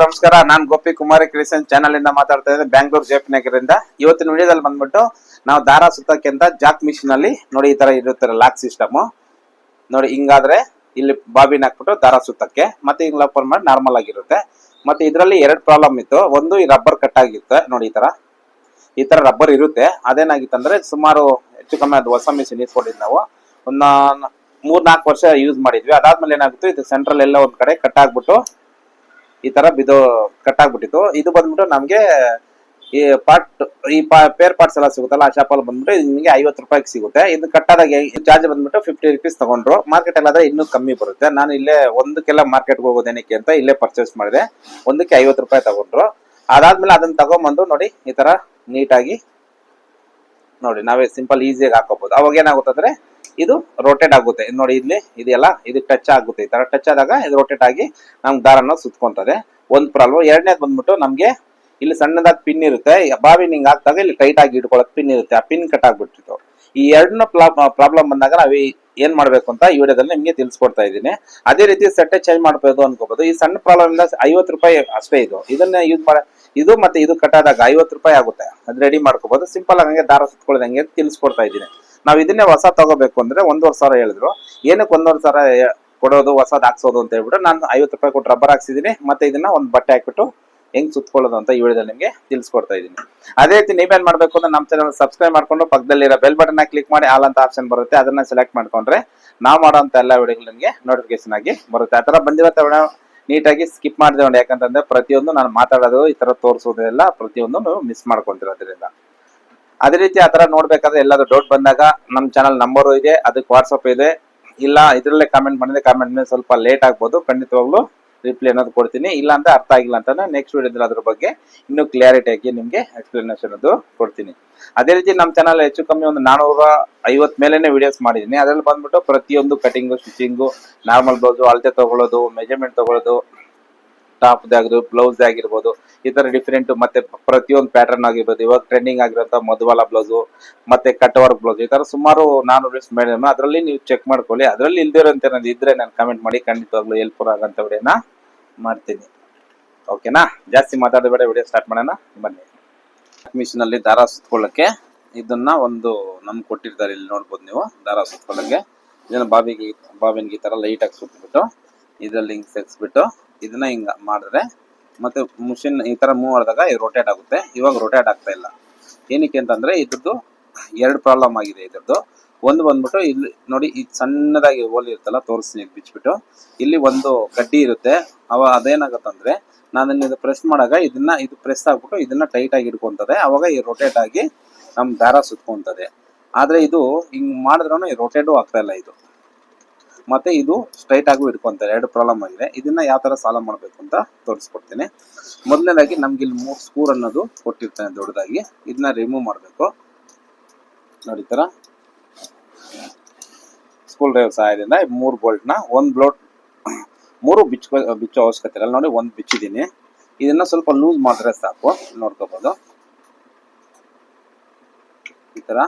ನಮಸ್ಕಾರ. ನಾನ್ ಗೋಪಿ ಕುಮಾರಿ ಕ್ರಿಶನ್ ಚಾನಲ್ ಇಂದ ಮಾತಾಡ್ತಾ ಇದ್ದೆ ಬ್ಯಾಂಗ್ಳೂರ್ ಜೆಪಿ ನಗರದಿಂದ ಇವತ್ತಿನ ವಿಡಿಯೋದಲ್ಲಿ ಬಂದ್ಬಿಟ್ಟು ನಾವು ದಾರ ಸುತ್ತಕ್ಕೆ ಅಂತ ಜಾಕ್ ಮಿಷಿನ್ ಅಲ್ಲಿ ನೋಡಿ ಈ ತರ ಇರುತ್ತೆ ಲಾಕ್ ಸಿಸ್ಟಮ್ ನೋಡಿ, ಹಿಂಗಾದ್ರೆ ಇಲ್ಲಿ ಬಾಬಿನ ಹಾಕ್ಬಿಟ್ಟು ದಾರ ಸುತ್ತಕ್ಕೆ ಮತ್ತೆ ಹಿಂಗ್ ಓಪನ್ ಮಾಡಿ ನಾರ್ಮಲ್ ಆಗಿರುತ್ತೆ. ಮತ್ತೆ ಇದರಲ್ಲಿ ಎರಡು ಪ್ರಾಬ್ಲಮ್ ಇತ್ತು. ಒಂದು ಈ ರಬ್ಬರ್ ಕಟ್ ಆಗಿತ್ತು ನೋಡಿ ಈ ತರ. ಈ ತರ ರಬ್ಬರ್ ಇರುತ್ತೆ. ಅದೇನಾಗಿತ್ತಂದ್ರೆ ಸುಮಾರು ಹೆಚ್ಚು ಕಮ್ಮಿ ಅದು ಹೊಸ ಮಿಷಿನ್ ಇಸ್ಕೊಂಡಿದ್ ನಾವು. ಒಂದು ಮೂರ್ ನಾಲ್ಕು ವರ್ಷ ಯೂಸ್ ಮಾಡಿದ್ವಿ. ಅದಾದ್ಮೇಲೆ ಏನಾಗುತ್ತೆ? ಇದು ಸೆಂಟ್ರಲ್ ಎಲ್ಲ ಒಂದ್ ಕಡೆ ಕಟ್ ಆಗ್ಬಿಟ್ಟು ಈ ತರ ಬಿದ್ದು ಕಟ್ ಆಗ್ಬಿಟ್ಟಿತ್ತು ಇದು ಬಂದ್ಬಿಟ್ಟು ನಮ್ಗೆ ಈ ಪಾರ್ಟ್ ಈ ಪೇರ್ ಪಾರ್ಟ್ಸ್ ಎಲ್ಲ ಸಿಗುತ್ತಲ್ಲ, ಆ ಶಾಪಲ್ಲಿ ಬಂದ್ಬಿಟ್ಟು ನಿಮಗೆ ಐವತ್ತು ರೂಪಾಯಿಗೆ ಸಿಗುತ್ತೆ. ಇದು ಕಟ್ಟಾದಾಗ ಚಾರ್ಜ್ ಬಂದ್ಬಿಟ್ಟು ಫಿಫ್ಟಿ ರುಪೀಸ್ ತಗೊಂಡ್ರು. ಮಾರ್ಕೆಟ್ ಅಲ್ಲಾದ್ರೆ ಇನ್ನೂ ಕಮ್ಮಿ ಬರುತ್ತೆ. ನಾನು ಇಲ್ಲೇ ಒಂದಕ್ಕೆಲ್ಲ ಮಾರ್ಕೆಟ್ಗೆ ಹೋಗೋದೇನಕ್ಕೆ ಅಂತ ಇಲ್ಲೇ ಪರ್ಚೇಸ್ ಮಾಡಿದೆ. ಒಂದಕ್ಕೆ ಐವತ್ತು ರೂಪಾಯಿ ತಗೊಂಡ್ರು. ಅದಾದ್ಮೇಲೆ ಅದನ್ನ ತಗೊಂಬಂದು ನೋಡಿ, ಈ ತರ ನೀಟಾಗಿ ನೋಡಿ, ನಾವೇ ಸಿಂಪಲ್ ಈಸಿಯಾಗಿ ಹಾಕೋಬಹುದು ಅವಾಗ ಏನಾಗುತ್ತೆ ಅಂದ್ರೆ ಇದು ರೋಟೇಟ್ ಆಗುತ್ತೆ. ನೋಡಿ ಇಲ್ಲಿ ಇದೆಲ್ಲ ಇದು ಟಚ್ ಆಗುತ್ತೆ. ಈ ತರ ಟಚ್ ಆದಾಗ ಇದು ರೋಟೇಟ್ ಆಗಿ ನಮ್ಗೆ ದಾರನ ಸುತ್ಕೊಂತದೆ. ಒಂದ್ ಪ್ರಾಬ್ಲಮ್ ಎರಡನೇದು ಬಂದ್ಬಿಟ್ಟು ನಮ್ಗೆ ಇಲ್ಲಿ ಸಣ್ಣದಾಗಿ ಪಿನ್ ಇರುತ್ತೆ. ಬಾವಿ ಹಿಂಗ್ ಹಾಕ್ದಾಗ ಇಲ್ಲಿ ಟೈಟ್ ಆಗಿ ಇಟ್ಕೊಳಕ್ ಪಿನ್ ಇರುತ್ತೆ. ಆ ಪಿನ್ ಕಟ್ ಆಗ್ಬಿಟ್ಟಿತ್ತು. ಈ ಎರಡನ್ನ ಪ್ರಾಬ್ಲಮ್ ಬಂದಾಗ ನಾವು ಏನ್ ಮಾಡ್ಬೇಕು ಅಂತ ಈ ವಿಡಿಯೋದಲ್ಲಿ ನಿಮ್ಗೆ ತಿಳಿಸ್ಕೊಡ್ತಾ ಇದ್ದೀನಿ. ಅದೇ ರೀತಿ ಸೆಟ್ ಚೇಂಜ್ ಮಾಡ್ಬೋದು ಅನ್ಕೋಬಹುದು ಈ ಸಣ್ಣ ಪ್ರಾಬ್ಲಮ್ ಇಂದ ಐವತ್ತು ರೂಪಾಯಿ ಅಷ್ಟೇ ಇದು. ಇದನ್ನ ಯೂಸ್ ಮಾಡ, ಇದು ಮತ್ತೆ ಇದು ಕಟ್ ಆದಾಗ ಐವತ್ತು ರೂಪಾಯಿ ಆಗುತ್ತೆ. ಅದು ರೆಡಿ ಮಾಡ್ಕೋಬಹುದು ಸಿಂಪಲ್ ಆಗಿ ಹಂಗೆ ದಾರ ಸುತ್ಕೊಳ್ಳೋದಂಗೆ ತಿಳಿಸ್ಕೊಡ್ತಾ ಇದ್ದೀನಿ. ನಾವ್ ಇದನ್ನೇ ಹೊಸ ತಗೋಬೇಕು ಅಂದ್ರೆ ಒಂದೂವರೆ ಸಾವಿರ ಹೇಳಿದ್ರು. ಏನಕ್ಕೆ ಒಂದೂವರೆ ಸಾವಿರ ಕೊಡೋದು, ಹೊಸದ್ ಹಾಕ್ಸೋದು ಅಂತ ಹೇಳ್ಬಿಟ್ಟು ನಾನು ಐವತ್ತು ರೂಪಾಯಿ ಕೊಟ್ಟು ರಬ್ಬರ್ ಹಾಕ್ಸಿದೀನಿ, ಮತ್ತೆ ಇದನ್ನ ಒಂದು ಬಟ್ಟೆ ಹಾಕ್ಬಿಟ್ಟು ಹೆಂಗ್ ಸುತ್ಕೊಳ್ಳೋದು ಅಂತ ಈ ವಿಡಿಯೋದಲ್ಲಿ ನಿಮಗೆ ತಿಳಿಸ್ಕೊಡ್ತಾ ಇದ್ದೀನಿ ಅದೇ ರೀತಿ ನೀವೇನ್ ಮಾಡ್ಬೇಕು ಅಂದ್ರೆ ನಮ್ಮ ಚಾನಲ್ ಸಬ್ಸ್ಕ್ರೈಬ್ ಮಾಡ್ಕೊಂಡು ಪಕ್ಕದಲ್ಲಿರೋ ಬೆಲ್ ಬಟನ್ ಕ್ಲಿಕ್ ಮಾಡಿ ಆಲ್ ಅಂತ ಆಪ್ಷನ್ ಬರುತ್ತೆ, ಅದನ್ನ ಸೆಲೆಕ್ಟ್ ಮಾಡ್ಕೊಂಡ್ರೆ ನಾವು ಮಾಡೋಂತ ಎಲ್ಲ ವಿಡಿಯೋಗಳು ನಿಮಗೆ ನೋಟಿಫಿಕೇಶನ್ ಆಗಿ ಬರುತ್ತೆ. ಆ ಥರ ಬಂದಿರೋ ಆಗಿ ನೀಟಾಗಿ ಸ್ಕಿಪ್ ಮಾಡಿದೆ ಯಾಕಂತಂದ್ರೆ ಪ್ರತಿಯೊಂದು ನಾನು ಮಾತಾಡೋದು, ಈ ತರ ತೋರಿಸೋದೆಲ್ಲ ಪ್ರತಿಯೊಂದು ಮಿಸ್ ಮಾಡ್ಕೊಂತಿರೋದ್ರಿಂದ ಅದೇ ರೀತಿ ಆ ತರ ನೋಡ್ಬೇಕಾದ್ರೆ ಎಲ್ಲಾದ್ರೂ ಡೌಟ್ ಬಂದಾಗ ನಮ್ಮ ಚಾನಲ್ ನಂಬರು ಇದೆ, ಅದಕ್ಕೆ ವಾಟ್ಸಪ್ ಇದೆ. ಇಲ್ಲ, ಇದ್ರಲ್ಲೇ ಕಾಮೆಂಟ್ ಮಾಡಿದ್ರೆ ಕಾಮೆಂಟ್ ಮೇಲೆ ಸ್ವಲ್ಪ ಲೇಟ್ ಆಗ್ಬೋದು. ಖಂಡಿತವಾಗ್ಲೂ ರಿಪ್ಲೈ ಅನ್ನೋದು ಕೊಡ್ತೀನಿ. ಇಲ್ಲ ಅಂದ್ರೆ ಅರ್ಥ ಆಗಿಲ್ಲ ಅಂತ ನೆಕ್ಸ್ಟ್ ವಿಡಿಯೋದಲ್ಲಿ ಅದ್ರ ಬಗ್ಗೆ ಇನ್ನೂ ಕ್ಲಾರಿಟಿ ಆಗಿ ನಿಮಗೆ ಎಕ್ಸ್ಪ್ಲನೇಷನ್ ಅದು ಕೊಡ್ತೀನಿ. ಅದೇ ರೀತಿ ನಮ್ಮ ಚಾನಲ್ ಹೆಚ್ಚು ಕಮ್ಮಿ ಒಂದು ನಾನೂರ ಐವತ್ ಮೇಲೆನೆ ವಿಡಿಯೋಸ್ ಮಾಡಿದ್ದೀನಿ. ಅದ್ರಲ್ಲಿ ಬಂದ್ಬಿಟ್ಟು ಪ್ರತಿಯೊಂದು ಕಟಿಂಗು ಸ್ಟಿಚಿಂಗು ನಾರ್ಮಲ್ ಬ್ಲೌಸು ಅಳತೆ ತಗೊಳ್ಳೋದು ಮೆಜರ್ಮೆಂಟ್ ತಗೊಳ್ಳೋದು ಟಾಪ್ ಆಗಿರ್ಬೋದು ಬ್ಲೌಸ್ ಆಗಿರ್ಬೋದು, ಈ ತರ ಡಿಫ್ರೆಂಟ್ ಮತ್ತೆ ಪ್ರತಿಯೊಂದು ಪ್ಯಾಟರ್ನ್ ಆಗಿರ್ಬೋದು. ಇವಾಗ ಟ್ರೆಂಡಿಂಗ್ ಆಗಿರೋಂಥ ಮಧುವಾಲ ಬ್ಲೌಸು ಮತ್ತೆ ಕಟ್ ವರ್ಕ್ ಬ್ಲೌಸ್ ಈ ತರ ಸುಮಾರು ನಾನು ವಿಡಿಯೋಸ್ ಮಾಡಿದ್ರೆ ಅದರಲ್ಲಿ ನೀವು ಚೆಕ್ ಮಾಡ್ಕೊಳ್ಳಿ. ಅದರಲ್ಲಿ ಇಲ್ದಿರೋಂತ ಏನಾದ್ರು ಇದ್ರೆ ನಾನು ಕಮೆಂಟ್ ಮಾಡಿ, ಖಂಡಿತವಾಗ್ಲೂ ಹೆಲ್ಪ್ಫುಲ್ ಆಗಂತ ಮಾಡ್ತೀನಿ. ಓಕೆನಾ ಜಾಸ್ತಿ ಮಾತಾಡಬೇಡ, ವಿಡಿಯೋ ಸ್ಟಾರ್ಟ್ ಮಾಡೋಣ. ಬನ್ನಿ. ಮಿಷಿನ್ ಅಲ್ಲಿ ದಾರ ಸುತ್ಕೊಳ್ಳಕ್ಕೆ ಇದನ್ನ ಒಂದು ನಮ್ಗೆ ಕೊಟ್ಟಿರ್ತಾರೆ, ಇಲ್ಲಿ ನೋಡ್ಬೋದು ನೀವು, ದಾರ ಸುತ್ಕೊಳ್ಳಕ್ಕೆ. ಇದನ್ನ ಬಾಬಿಗೆ ಬಾಬಿನ್ಗೆ ಈ ತರ ಲೈಟ್ ಆಗಿ ಸುತ್ಬಿಟ್ಟು. ಇದ್ರಲ್ಲಿ ಹಿಂಗೆ ಸೆಕ್ಸ್ಬಿಟ್ಟು ಇದನ್ನ ಹಿಂಗೆ ಮಾಡಿದ್ರೆ ಮತ್ತೆ ಮಿಷಿನ್ ಈ ತರ ಮೂವ್ ಆದಾಗ ಇದು ರೊಟೇಟ್ ಆಗುತ್ತೆ. ಇವಾಗ ರೊಟೇಟ್ ಆಗ್ತಾ ಇಲ್ಲ. ಏನಕ್ಕೆ ಅಂತಂದ್ರೆ ಇದ್ರದ್ದು ಎರಡು ಪ್ರಾಬ್ಲಮ್ ಆಗಿದೆ ಇದ್ರದ್ದು. ಒಂದು ಬಂದ್ಬಿಟ್ಟು ಇಲ್ಲಿ ನೋಡಿ ಈ ಸಣ್ಣದಾಗಿ ಓಲಿ ಇರುತ್ತಲ್ಲ, ತೋರಿಸ್ತೀನಿ ಬಿಚ್ಚಿಬಿಟ್ಟು. ಇಲ್ಲಿ ಒಂದು ಗಡ್ಡಿ ಇರುತ್ತೆ. ಅವ ಅದೇನಾಗತ್ತಂದ್ರೆ ನಾನು ಇದು ಪ್ರೆಸ್ ಮಾಡಾಗ ಇದನ್ನ ಇದು ಪ್ರೆಸ್ ಆಗ್ಬಿಟ್ಟು ಇದನ್ನ ಟೈಟ್ ಆಗಿ ಇಟ್ಕೊಂತದೆ ಅವಾಗ ಈ ರೊಟೇಟ್ ಆಗಿ ನಮ್ಮ ದಾರ ಸುತ್ಕೊಂತದೆ ಆದ್ರೆ ಇದು ಹಿಂಗ್ ಮಾಡಿದ್ರೂ ರೊಟೇಟು ಆಗ್ತಾ ಇಲ್ಲ ಇದು. ಮತ್ತೆ ಇದು ಸ್ಟ್ರೈಟ್ ಆಗು ಇಟ್ಕೊಂತಾರೆ. ಎರಡು ಪ್ರಾಬ್ಲಮ್ ಆಗಿದೆ. ಇದನ್ನ ಯಾವ ತರ ಸಾಲ್ವ್ ಮಾಡ್ಬೇಕು ಅಂತ ತೋರಿಸ್ಕೊಡ್ತೀನಿ. ಮೊದಲನೇದಾಗಿ ನಮ್ಗೆ ಇಲ್ಲಿ ಮೂರು ಸ್ಕೂರ್ ಅನ್ನೋದು ಕೊಟ್ಟಿರ್ತಾನೆ ದೊಡ್ಡದಾಗಿ. ಇದನ್ನ ರಿಮೂವ್ ಮಾಡಬೇಕು. ನೋಡಿ ತರ. ಸ್ಕೂಲ್ ಡ್ರೈವ್ ಸಹಾಯದಿಂದ ಮೂರು ಬೋಲ್ಟ್ನ ಒಂದು ಬ್ಲೋಟ್ ಮೂರು ಬಿಚ್ಚ, ಬಿಚ್ಚೋ ಅವಶ್ಯಕತೆ ಇಲ್ಲ. ನೋಡಿ ಒಂದು ಬಿಚ್ಚಿದ್ದೀನಿ. ಇದನ್ನ ಸ್ವಲ್ಪ ಲೂಸ್ ಮಾಡಿದ್ರೆ ಸಾಕು. ನೋಡ್ಕೋಬಹುದು ಈ ತರ.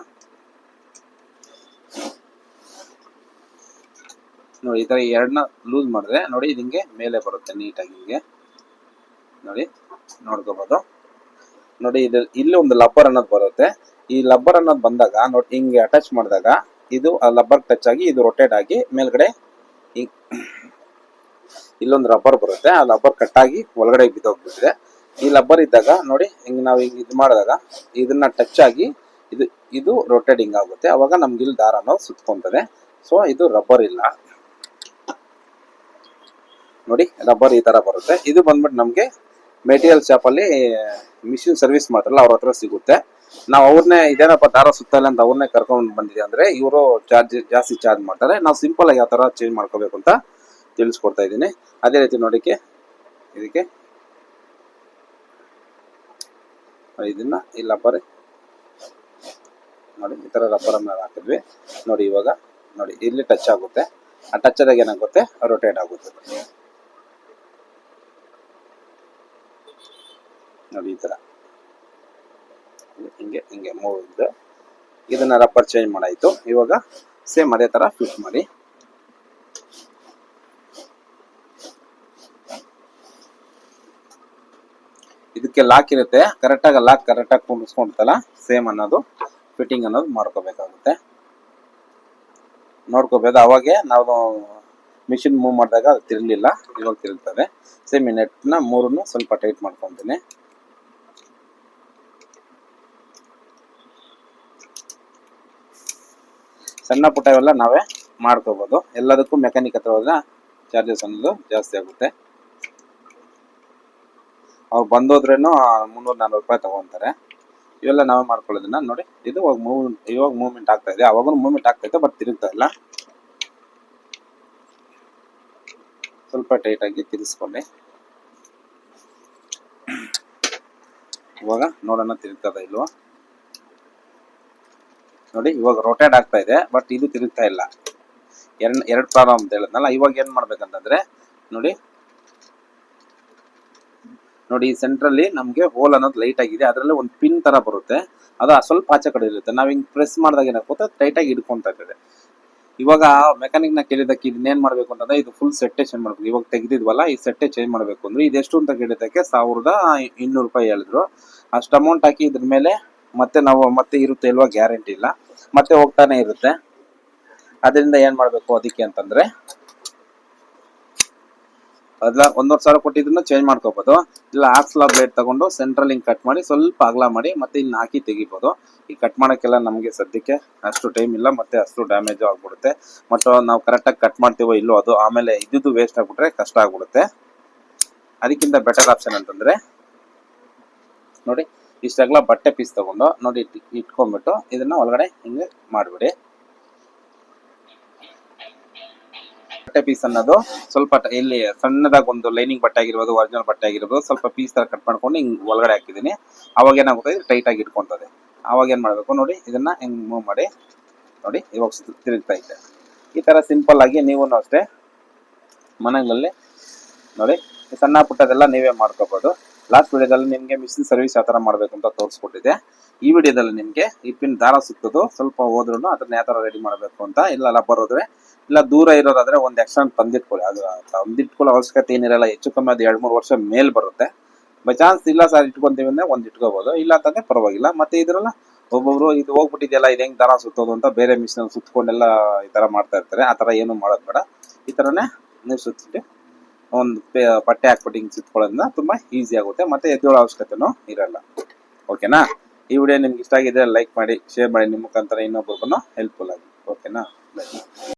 ನೋಡಿ, ಈ ಥರ ಎರಡನ್ನ ಲೂಸ್ ಮಾಡಿದ್ರೆ, ನೋಡಿ ಇದು ಹಿಂಗೆ ಮೇಲೆ ಬರುತ್ತೆ ನೀಟಾಗಿ ಹಿಂಗೆ. ನೋಡಿ, ನೋಡ್ಕೋಬೋದು. ನೋಡಿ, ಇದು ಇಲ್ಲಿ ಒಂದು ಲಬ್ಬರ್ ಅನ್ನೋದು ಬರುತ್ತೆ. ಈ ಲಬ್ಬರ್ ಅನ್ನೋದು ಬಂದಾಗ, ನೋಡಿ, ಹಿಂಗೆ ಅಟ್ಯಾಚ್ ಮಾಡಿದಾಗ, ಇದು ಆ ಲಬ್ಬರ್ ಟಚ್ ಆಗಿ, ಇದು ರೊಟೇಟ್ ಆಗಿ ಮೇಲ್ಗಡೆ ಇಲ್ಲೊಂದು ರಬ್ಬರ್ ಬರುತ್ತೆ. ಆ ಲಬ್ಬರ್ ಕಟ್ ಆಗಿ ಒಳಗಡೆ ಬಿದ್ದೋಗ್ಬಿಟ್ಟಿದೆ. ಈ ಲಬ್ಬರ್ ಇದ್ದಾಗ, ನೋಡಿ, ಹಿಂಗೆ ನಾವು ಹಿಂಗೆ ಇದು ಮಾಡಿದಾಗ, ಇದನ್ನ ಟಚ್ ಆಗಿ ಇದು ಇದು ರೊಟೇಟಿಂಗ್ ಆಗುತ್ತೆ. ಅವಾಗ ನಮ್ಗೆ ಇಲ್ಲಿ ದಾರ ಸುತ್ಕೊಂತದೆ. ಸೊ ಇದು ರಬ್ಬರ್ ಇಲ್ಲ. ನೋಡಿ, ರಬ್ಬರ್ ಈ ತರ ಬರುತ್ತೆ. ಇದು ಬಂದ್ಬಿಟ್ಟು ನಮ್ಗೆ ಮೆಟೀರಿಯಲ್ ಶಾಪ್ ಅಲ್ಲಿ ಮಿಷಿನ್ ಸರ್ವಿಸ್ ಮಾಡ್ತಾರಲ್ಲ ಅವ್ರ ಹತ್ರ ಸಿಗುತ್ತೆ. ನಾವು ಅವ್ರನ್ನೇ ಇದೇನಪ್ಪ ದಾರ ಸುತ್ತಲ್ಲ ಅಂತ ಅವ್ರನ್ನೇ ಕರ್ಕೊಂಡು ಬಂದಿದ್ದೀವಿ ಅಂದ್ರೆ ಇವರು ಚಾರ್ಜ್ ಜಾಸ್ತಿ ಚಾರ್ಜ್ ಮಾಡ್ತಾರೆ. ನಾವು ಸಿಂಪಲ್ ಆಗಿ ಯಾವ ತರ ಚೇಂಜ್ ಮಾಡ್ಕೋಬೇಕು ಅಂತ ತಿಳಿಸ್ಕೊಡ್ತಾ ಇದ್ದೀನಿ. ಅದೇ ರೀತಿ ನೋಡಿಕೆ, ಇದಕ್ಕೆ ಇದನ್ನ ಇಲ್ಲ ಬರೀ ನೋಡಿ, ಈ ತರ ರಬ್ಬರ್ ಅನ್ನ ಹಾಕಿದ್ವಿ. ನೋಡಿ, ಇವಾಗ ನೋಡಿ, ಇಲ್ಲಿ ಟಚ್ ಆಗುತ್ತೆ. ಆ ಟಚ್ ಆದಾಗ ಏನಾಗುತ್ತೆ? ರೊಟೇಟ್ ಆಗುತ್ತೆ. ನೋಡಿ ಈ ತರ. ಹಿಂಗೆ ಹಿಂಗೆ ಮೂವ್ ಇದೆ. ಇದನ್ನ ರಬ್ಬರ್ ಚೇಂಜ್ ಮಾಡಾಯ್ತು. ಇವಾಗ ಸೇಮ್ ಅದೇ ತರ ಫಿಟ್ ಮಾಡಿ. ಇದಕ್ಕೆ ಲಾಕ್ ಇರುತ್ತೆ. ಕರೆಕ್ಟಾಗಿ ಲಾಕ್ ಕರೆಕ್ಟಾಗಿ ಕುಂಡಿಸ್ಕೊಂಡಿರ್ತಲ್ಲ ಸೇಮ್ ಅನ್ನೋದು ಫಿಟ್ಟಿಂಗ್ ಅನ್ನೋದು ಮಾಡ್ಕೋಬೇಕಾಗುತ್ತೆ. ನೋಡ್ಕೋಬೇಕು ಅವಾಗೆ ನಾವು ಮಿಷಿನ್ ಮೂವ್ ಮಾಡಿದಾಗ ಅದು ತಿರ್ಲಿಲ್ಲ. ಇವಾಗ ತಿರುಗ್ತದೆ. ಸೇಮ್ ನೆಟ್ನ ಮೂರನ್ನು ಸ್ವಲ್ಪ ಟೈಟ್ ಮಾಡ್ಕೊತೀನಿ. ಸಣ್ಣ ಪುಟ್ಟ ಇವೆಲ್ಲ ನಾವೇ ಮಾಡ್ಕೋಬೋದು. ಎಲ್ಲದಕ್ಕೂ ಮೆಕ್ಯಾನಿಕ್ ಹತ್ರ ಹೋದ್ರೆ ಚಾರ್ಜಸ್ ಅನ್ನೋದು ಜಾಸ್ತಿ ಆಗುತ್ತೆ. ಅವ್ರು ಬಂದೋದ್ರೇನು ಮುನ್ನೂರ ನಾನ್ನೂರು ರೂಪಾಯಿ ತಗೊಂತಾರೆ. ಇವೆಲ್ಲ ನಾವೇ ಮಾಡ್ಕೊಳ್ಳೋದನ್ನ ನೋಡಿ, ಇದು ಇವಾಗ ಮೂವ್ ಇವಾಗ ಮೂವ್ಮೆಂಟ್ ಆಗ್ತಾ ಇದೆ. ಅವಾಗೂ ಮೂವ್ಮೆಂಟ್ ಆಗ್ತಾ ಇದೆ ಬಟ್ ತಿರುಗ್ತಾ ಇಲ್ಲ. ಸ್ವಲ್ಪ ಟೈಟ್ ಆಗಿ ತಿರ್ಸ್ಕೊಳ್ಳಿ. ಇವಾಗ ನೋಡೋಣ ತಿರುಗ್ತದ ಇಲ್ವಾ? ನೋಡಿ, ಇವಾಗ ರೊಟೇಟ್ ಆಗ್ತಾ ಇದೆ ಬಟ್ ಇದು ತಿರುಗ್ತಾ ಇಲ್ಲ. ಎರಡ್, ಎರಡು ಪ್ರಾಬ್ಲಮ್ ಅಂತ ಹೇಳಿದ್ನಲ್ಲ, ಇವಾಗ ಏನ್ ಮಾಡ್ಬೇಕಂತಂದ್ರೆ, ನೋಡಿ. ನೋಡಿ, ಈ ಸೆಂಟ್ರಲ್ಲಿ ನಮಗೆ ಹೋಲ್ ಅನ್ನೋದು ಲೈಟ್ ಆಗಿದೆ, ಅದರಲ್ಲಿ ಒಂದು ಪಿನ್ ತರ ಬರುತ್ತೆ. ಅದು ಸ್ವಲ್ಪ ಆಚೆ ಕಡೆ ಇರುತ್ತೆ. ನಾವು ಹಿಂಗ್ ಪ್ರೆಸ್ ಮಾಡಿದಾಗ ಏನಾಗುತ್ತೆ ಟೈಟ್ ಆಗಿ ಹಿಡ್ಕೊಂತಾ ಇರ್ತದೆ. ಇವಾಗ ಮೆಕ್ಯಾನಿಕ್ನ ಕೇಳಿದಕ್ಕೆ ಇದನ್ನೇನ್ ಮಾಡ್ಬೇಕು ಅಂತಂದ್ರೆ, ಇದು ಫುಲ್ ಸೆಟ್ಟೆ ಚೇಂಜ್ ಮಾಡ್ಬೇಕು. ಇವಾಗ ತೆಗೆದಿದ್ವಲ್ಲ, ಈ ಸೆಟ್ಟೆ ಚೇಂಜ್ ಮಾಡ್ಬೇಕು ಅಂದ್ರೆ, ಇದೆಷ್ಟು ಅಂತ ಕೇಳಿದ್ದಕ್ಕೆ ಸಾವಿರದ ಇನ್ನೂರು ರೂಪಾಯಿ ಹೇಳಿದ್ರು. ಅಷ್ಟು ಅಮೌಂಟ್ ಹಾಕಿ ಇದ್ರ ಮೇಲೆ ಮತ್ತೆ ನಾವು ಮತ್ತೆ ಇರುತ್ತೆ ಇಲ್ವಾ ಗ್ಯಾರಂಟಿ ಇಲ್ಲ. ಮತ್ತೆ ಹೋಗ್ತಾನೆ ಇರುತ್ತೆ. ಅದರಿಂದ ಏನ್ ಮಾಡ್ಬೇಕು ಅದಕ್ಕೆ ಅಂತಂದ್ರೆ? ಅದ್ಲ ಒಂದೂವರೆ ಸಾವಿರ ಕೊಟ್ಟಿದ್ರು ಚೇಂಜ್ ಮಾಡ್ಕೋಬಹುದು ಇಲ್ಲ ಆಕ್ಸ್ಲಾ ಬ್ಲೇಡ್ ತಗೊಂಡು ಸೆಂಟ್ರಲ್ ಹಿಂಗ್ ಕಟ್ ಮಾಡಿ ಸ್ವಲ್ಪ ಅಗಲ ಮಾಡಿ ಮತ್ತೆ ಇಲ್ಲಿ ಹಾಕಿ ತೆಗಿಬೋದು. ಈ ಕಟ್ ಮಾಡೋಕ್ಕೆಲ್ಲ ನಮಗೆ ಸದ್ಯಕ್ಕೆ ಅಷ್ಟು ಟೈಮ್ ಇಲ್ಲ, ಮತ್ತೆ ಅಷ್ಟು ಡ್ಯಾಮೇಜ್ ಆಗ್ಬಿಡುತ್ತೆ. ಮತ್ತು ನಾವು ಕರೆಕ್ಟಾಗಿ ಕಟ್ ಮಾಡ್ತೀವೋ ಇಲ್ಲೋ ಅದು ಆಮೇಲೆ ಇದ್ದಿದ್ದು ವೇಸ್ಟ್ ಆಗ್ಬಿಟ್ರೆ ಕಷ್ಟ ಆಗ್ಬಿಡುತ್ತೆ. ಅದಕ್ಕಿಂತ ಬೆಟರ್ ಆಪ್ಷನ್ ಅಂತಂದ್ರೆ, ನೋಡಿ. ಇಷ್ಟೆಲ್ಲ ಬಟ್ಟೆ ಪೀಸ್ ತಗೊಂಡು ನೋಡಿ ಇಟ್- ಇಟ್ಕೊಂಡ್ಬಿಟ್ಟು ಇದನ್ನ ಒಳಗಡೆ ಹಿಂಗೆ ಮಾಡ್ಬಿಡಿ. ಬಟ್ಟೆ ಪೀಸ್ ಅನ್ನೋದು ಸ್ವಲ್ಪ ಇಲ್ಲಿ ಸಣ್ಣದಾಗಿ ಒಂದು ಲೈನಿಂಗ್ ಬಟ್ಟೆ ಆಗಿರ್ಬೋದು, ಒರಿಜಿನಲ್ ಬಟ್ಟೆ ಆಗಿರ್ಬೋದು, ಸ್ವಲ್ಪ ಪೀಸ್ ತರ ಕಟ್ ಮಾಡ್ಕೊಂಡು ಹಿಂಗ್ ಒಳಗಡೆ ಹಾಕಿದ್ದೀನಿ. ಅವಾಗ ಏನಾಗುತ್ತೆ ಟೈಟ್ ಆಗಿ ಇಟ್ಕೊಂತದೆ. ಅವಾಗ ಏನ್ ಮಾಡಬೇಕು ನೋಡಿ, ಇದನ್ನ ಹೆಂಗ್ ಮೂವ್ ಮಾಡಿ, ನೋಡಿ ಇವಾಗ ತಿರುಗ್ತಾ ಇದೆ. ಈ ತರ ಸಿಂಪಲ್ ಆಗಿ ನೀವು ಅಷ್ಟೇ ಮನೆಗಳಲ್ಲಿ ನೋಡಿ ಸಣ್ಣ ಪುಟ್ಟದೆಲ್ಲ ನೀವೇ ಮಾಡ್ಕೋಬಹುದು ಲಾಸ್ಟ್ ವಿಡಿಯೋದಲ್ಲಿ ನಿಮಗೆ ಮಿಷಿನ್ ಸರ್ವಿಸ್ ಯಾವ ಥರ ಮಾಡಬೇಕು ಅಂತ ತೋರಿಸ್ಕೊಟ್ಟಿದೆ ಈ ವಿಡಿಯೋದಲ್ಲಿ ನಿಮಗೆ ಈ ಪಿನ್ ದಾರ ಸುತ್ತೋದು ಸ್ವಲ್ಪ ಹೋದ್ರೂ ಅದನ್ನ ಯಾವ ಥರ ರೆಡಿ ಮಾಡಬೇಕು ಅಂತ ಇಲ್ಲ ಅಲ್ಲ ಬರೋದ್ರೆ ಇಲ್ಲ ದೂರ ಇರೋದಾದ್ರೆ ಒಂದು ಎಕ್ಸ್ಟ್ರಾ ತಂದಿಟ್ಕೊಳ್ಳಿ. ಅದು ತಂದಿಟ್ಕೊಳ್ಳೋ ಅವಶ್ಯಕತೆ ಏನಿರಲ್ಲ, ಹೆಚ್ಚು ಕಮ್ಮಿ ಅದು ಎರಡು ಮೂರು ವರ್ಷ ಮೇಲೆ ಬರುತ್ತೆ. ಬೈ ಚಾನ್ಸ್ ಇಲ್ಲ ಸರ್ ಇಟ್ಕೊಂತೀವಿ ಅಂದರೆ ಒಂದು ಇಟ್ಕೋಬೋದು. ಇಲ್ಲ ಅಂತಂದ್ರೆ ಪರವಾಗಿಲ್ಲ. ಮತ್ತೆ ಇದ್ರಲ್ಲ ಒಬ್ಬೊಬ್ರು ಇದು ಹೋಗ್ಬಿಟ್ಟಿದೆಯಲ್ಲ, ಇದು ಹೆಂಗೆ ದಾರ ಸುತ್ತೋದು ಅಂತ ಬೇರೆ ಮಿಷಿನ್ ಸುತ್ತಕೊಂಡೆಲ್ಲ ಈ ತರ ಮಾಡ್ತಾ ಇರ್ತಾರೆ. ಆ ತರ ಏನು ಮಾಡೋದು ಬೇಡ. ಈ ತರನೇ ನೀವು ಸುತ್ತಿಟ್ಟು ಒಂದು ಪಟ್ಟೆ ಹಾಕ್ಬಿಟ್ಟು ಹಿಂಗ್ ಸಿತ್ಕೊಳ್ಳೋದ್ರಿಂದ ತುಂಬಾ ಈಸಿ ಆಗುತ್ತೆ. ಮತ್ತೆ ಎದ್ದೇಳೋ ಅವಶ್ಯಕತೆನೂ ಇರಲ್ಲ. ಓಕೆನಾ ಈ ವಿಡಿಯೋ ನಿಮ್ಗೆ ಇಷ್ಟ ಆಗಿದ್ರೆ ಲೈಕ್ ಮಾಡಿ ಶೇರ್ ಮಾಡಿ. ನಿಮ್ಮ ಮುಖಾಂತರ ಇನ್ನೊಬ್ಬರಿಗೂ ಹೆಲ್ಪ್ಫುಲ್ ಆಗಿ. ಓಕೆನಾ